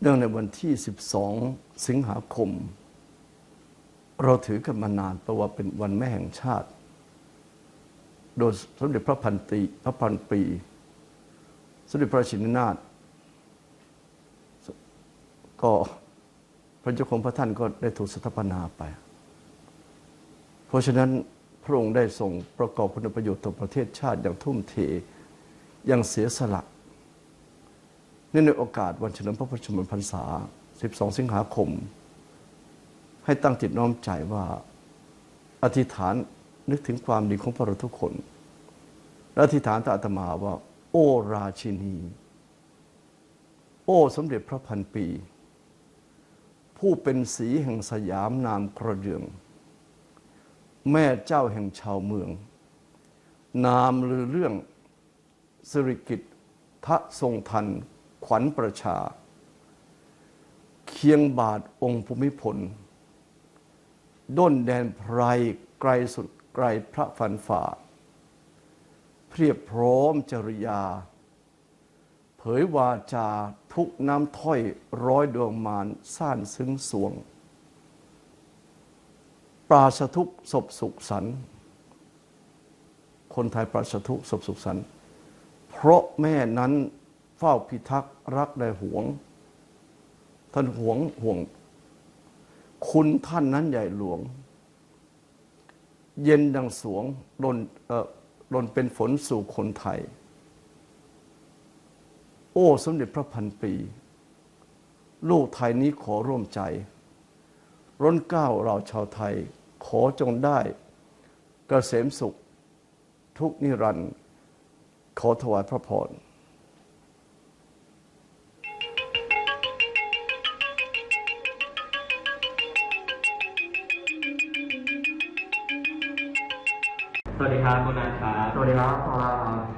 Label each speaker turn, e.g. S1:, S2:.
S1: เรื่องในวันที่ 12 สิงหาคม เราถือกันมานานเพราะว่าเป็นวันแม่แห่งชาติ โดยสมเด็จพระพันตีพระพันปี สมเด็จพระชินนาถก็ ระเจ้าของพระท่านก็ได้ถูกสถาปนาไป เพราะฉะนั้นพระองค์ได้ทรงประกอบคุณประโยชน์ต่อประเทศชาติอย่างทุ่มเทอย่างเสียสละนื่ในโอกาสวันเฉลิมพระชนมพรรษา 12 สิงหาคม ให้ตั้งจิตน้อมใจว่าอธิษฐานนึกถึงความดีของพวกเราทุกคน และอธิษฐานต่ออาตมาว่า โอราชินี โอสมเด็จพระพันปี ผู้เป็นสีแห่งสยามนามกระเดือง แม่เจ้าแห่งชาวเมือง นามลือเรื่องสิริกิตทะทรงทันขวัญประชา เคียงบาทองค์ภูมิพล ด้นแดนไพรไกลสุดไกลพระฟันฝ่า เพียบพร้อมจริยา เผยวาจา ทุกน้ำถ้อยร้อยดวงมารซ่านซึ้งสวง ปราศทุกศพสุขสัน คนไทยปราศทุกศพสุขสัน เพราะแม่นั้นเฝ้าพิทักษ์รักและหวง ท่านหวงห่วง คุณท่านนั้นใหญ่หลวง เย็นดังสวงลนเอ่อลนเป็นฝนสู่คนไทย โอ้สมเด็จพระพันปี ลูกไทยนี้ขอร่วมใจ ร้นเก้าเราชาวไทยขอจงได้กเกษมสุข ทุกนิรันดร์ขอถวายพระพร
S2: สวัสดีครับคุณอาครับ
S3: สวัสดีครับพอลาครับ